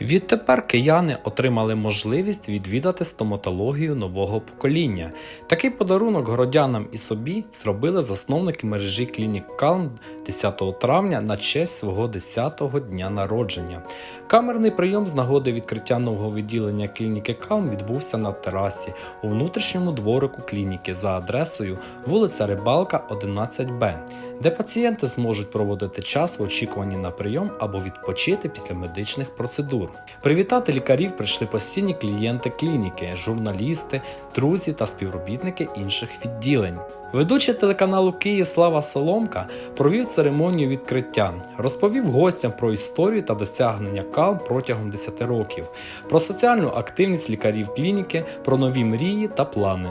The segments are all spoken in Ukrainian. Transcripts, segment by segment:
Відтепер кияни отримали можливість відвідати стоматологію нового покоління. Такий подарунок городянам і собі зробили засновники мережі клінік Калм 10 травня на честь свого 10-го дня народження. Камерний прийом з нагоди відкриття нового відділення клініки Калм відбувся на терасі у внутрішньому дворику клініки за адресою вулиця Рибалка, 11Б, де пацієнти зможуть проводити час в очікуванні на прийом або відпочити після медичних процедур. Привітати лікарів прийшли постійні клієнти клініки, журналісти, друзі та співробітники інших відділень. Ведучий телеканалу Київ Слава Соломка провів церемонію відкриття, розповів гостям про історію та досягнення КАЛ протягом 10 років, про соціальну активність лікарів клініки, про нові мрії та плани.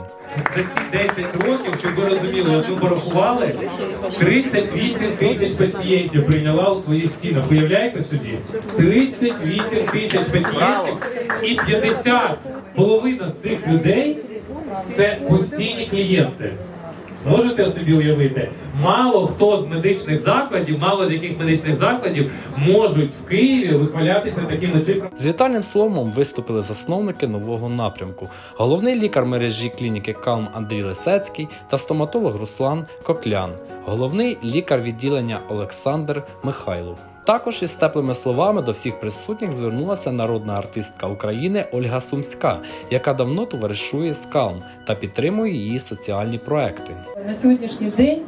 За ці 10 років, щоб ви розуміли, от ми порахували, 38 тисяч пацієнтів прийняла у своїх стінах. Уявляєте собі? 38 тисяч пацієнтів і 50, половина з цих людей це постійні клієнти. Можете собі уявити? Мало хто з медичних закладів, мало з яких медичних закладів можуть в Києві вихвалятися такими цифрами. З вітальним словом виступили засновники нового напрямку, головний лікар мережі клініки Калм Андрій Лисецький та стоматолог Руслан Коклян, головний лікар відділення Олександр Михайлов. Також із теплими словами до всіх присутніх звернулася народна артистка України Ольга Сумська, яка давно товаришує з Калм та підтримує її соціальні проекти. На сьогоднішній день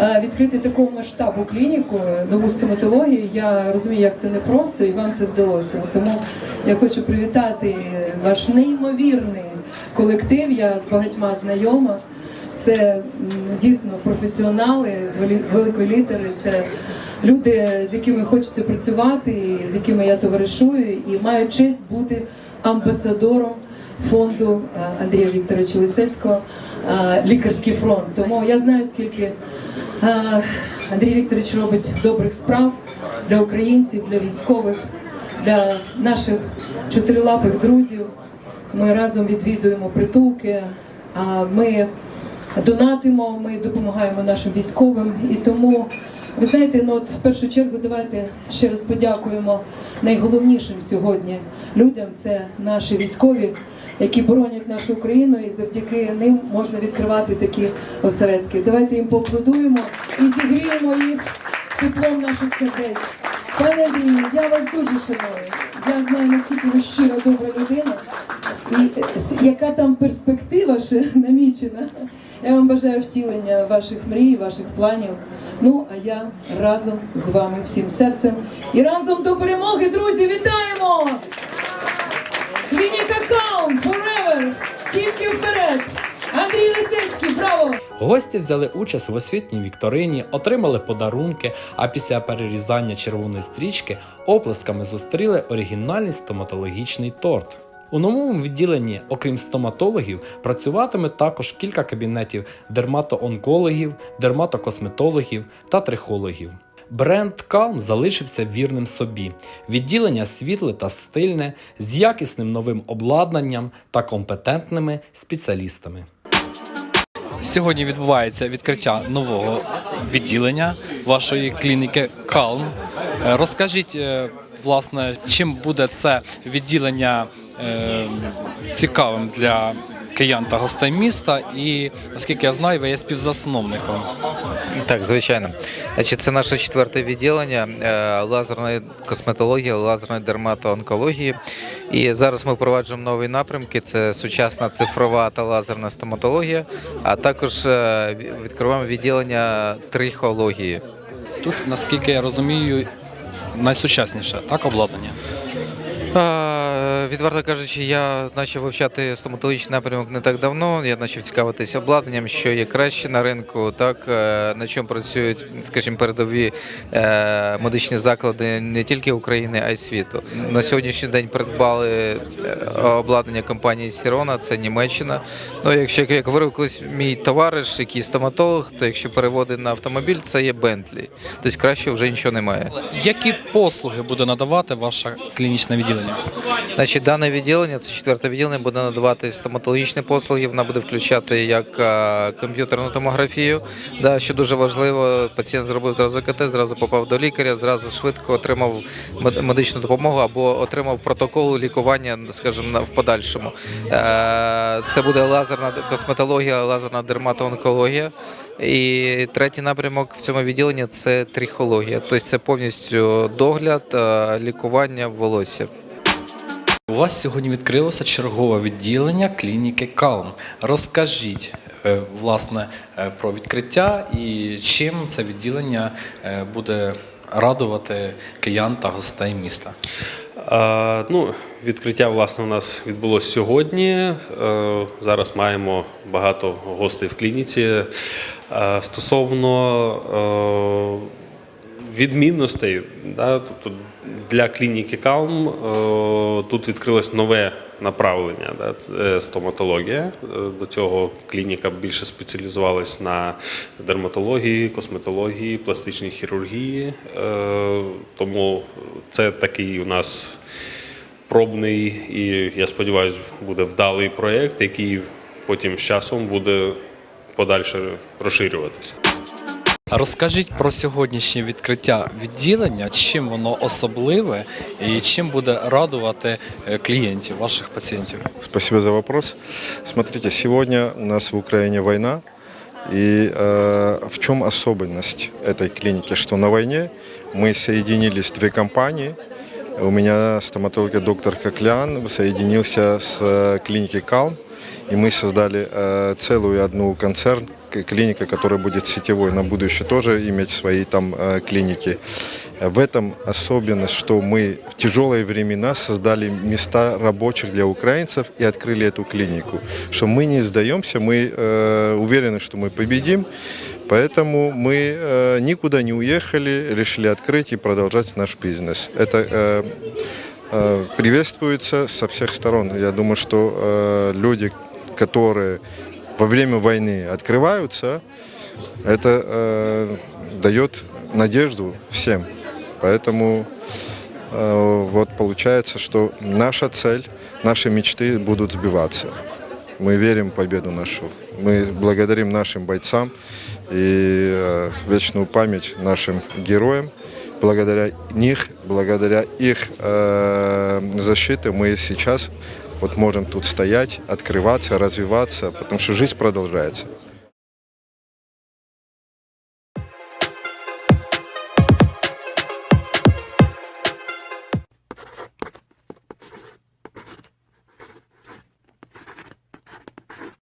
е, відкрити такого масштабу клініку, е, нову стоматологію, я розумію, як це непросто, і вам це вдалося. Тому я хочу привітати ваш неймовірний колектив. Я з багатьма знайома. Це дійсно професіонали з вели- великої літери. Це люди, з якими хочеться працювати, з якими я товаришую, і маю честь бути амбасадором фонду е, Андрія Вікторовича Лисецького е, Лікарський фронт. Тому я знаю, скільки е, Андрій Вікторович робить добрих справ для українців, для військових, для наших чотирилапих друзів. Ми разом відвідуємо притулки. Ми донатимо, ми допомагаємо нашим військовим. І тому, ви знаєте, ну от в першу чергу давайте ще раз подякуємо найголовнішим сьогодні людям. Це наші військові, які боронять нашу Україну, і завдяки ним можна відкривати такі осередки. Давайте їм поаплодуємо і зігріємо їх теплом наших сердець. Пане Андрію, я вас дуже шаную. Я знаю, наскільки ви щира добра людина. І е, яка там перспектива ще намічена. Я вам бажаю втілення ваших мрій, ваших планів. Ну а я разом з вами всім серцем. І разом до перемоги, друзі, вітаємо! Клініка Каун Forever! Тільки вперед! Андрій Лисецький, браво! Гості взяли участь в освітній вікторині, отримали подарунки, а після перерізання червоної стрічки оплесками зустріли оригінальний стоматологічний торт. У новому відділенні, окрім стоматологів, працюватиме також кілька кабінетів дерматоонкологів, дерматокосметологів та трихологів. Бренд Calm залишився вірним собі. Відділення світле та стильне, з якісним новим обладнанням та компетентними спеціалістами. Сьогодні відбувається відкриття нового відділення вашої клініки Calm. Е, Розкажіть, е, власне, чим буде це відділення цікавим для киян та гостей міста, і наскільки я знаю, ви є співзасновником. Так, звичайно. Значить, це наше четверте відділення е, лазерної косметології, лазерної дерматоонкології. І зараз ми впроваджуємо нові напрямки: це сучасна цифрова та лазерна стоматологія, а також е, відкриваємо відділення трихології. Тут, наскільки я розумію, найсучасніше так обладнання. Е, Відверто кажучи, я почав вивчати стоматологічний напрямок не так давно. Я почав цікавитися обладнанням, що є краще на ринку, так е, на чому працюють, скажімо, передові е, медичні заклади не тільки України, а й світу. На сьогоднішній день придбали е, обладнання компанії Сірона, це Німеччина. Ну, якщо як говорив колись мій товариш, який стоматолог, то якщо переводить на автомобіль, це є Бентлі. Тобто краще вже нічого немає. Які послуги буде надавати ваше клінічне відділення? Відділення? Значить, дане відділення, це четверте відділення, буде надавати стоматологічні послуги. Вона буде включати як е, комп'ютерну томографію, да, що дуже важливо. Пацієнт зробив зразу КТ, зразу попав до лікаря, зразу швидко отримав мед- медичну допомогу або отримав протокол лікування, скажімо, в подальшому. Е, Це буде лазерна косметологія, лазерна дерматоонкологія. І третій напрямок в цьому відділенні це трихологія, тобто це повністю догляд, е, лікування волосся. У вас сьогодні відкрилося чергове відділення клініки Калм. Розкажіть е, власне е, про відкриття і чим це відділення е, буде радувати киян та гостей міста. Е, Ну, відкриття власне у нас відбулося сьогодні. Е, Зараз маємо багато гостей в клініці. Е, Стосовно е, відмінностей, да, тобто для клініки Калм е, тут відкрилось нове направлення, да, це стоматологія. Е, До цього клініка більше спеціалізувалась на дерматології, косметології, пластичній хірургії. Е, Тому це такий у нас пробний і, я сподіваюся, буде вдалий проєкт, який потім з часом буде подальше розширюватися. Розкажіть про сьогоднішнє відкриття відділення, чим воно особливе і чим буде радувати е, клієнтів, ваших пацієнтів. Спасибо за вопрос. Смотрите, сегодня у нас в Украине война. И э, в чем особенность этой клиники? Что на войне мы соединились две компании. У меня стоматолог доктор Коклян соединился с э, клиникой Калм. И мы создали э, целую одну концерн, клиника, которая будет сетевой на будущее тоже иметь свои там э, клиники. В этом особенность, что мы в тяжелые времена создали места рабочих для украинцев и открыли эту клинику. Что мы не сдаемся, мы э, уверены, что мы победим. Поэтому мы э, никуда не уехали, решили открыть и продолжать наш бизнес. Это э, э, приветствуется со всех сторон. Я думаю, что э, люди, которые во время войны открываются, это э, дает надежду всем. Поэтому э, вот получается, что наша цель, наши мечты будут сбиваться. Мы верим в победу нашу. Мы благодарим нашим бойцам и э, вечную память нашим героям. Благодаря них, благодаря их э, защите мы сейчас вот можем тут стоять, открываться, развиваться, потому что жизнь продолжается.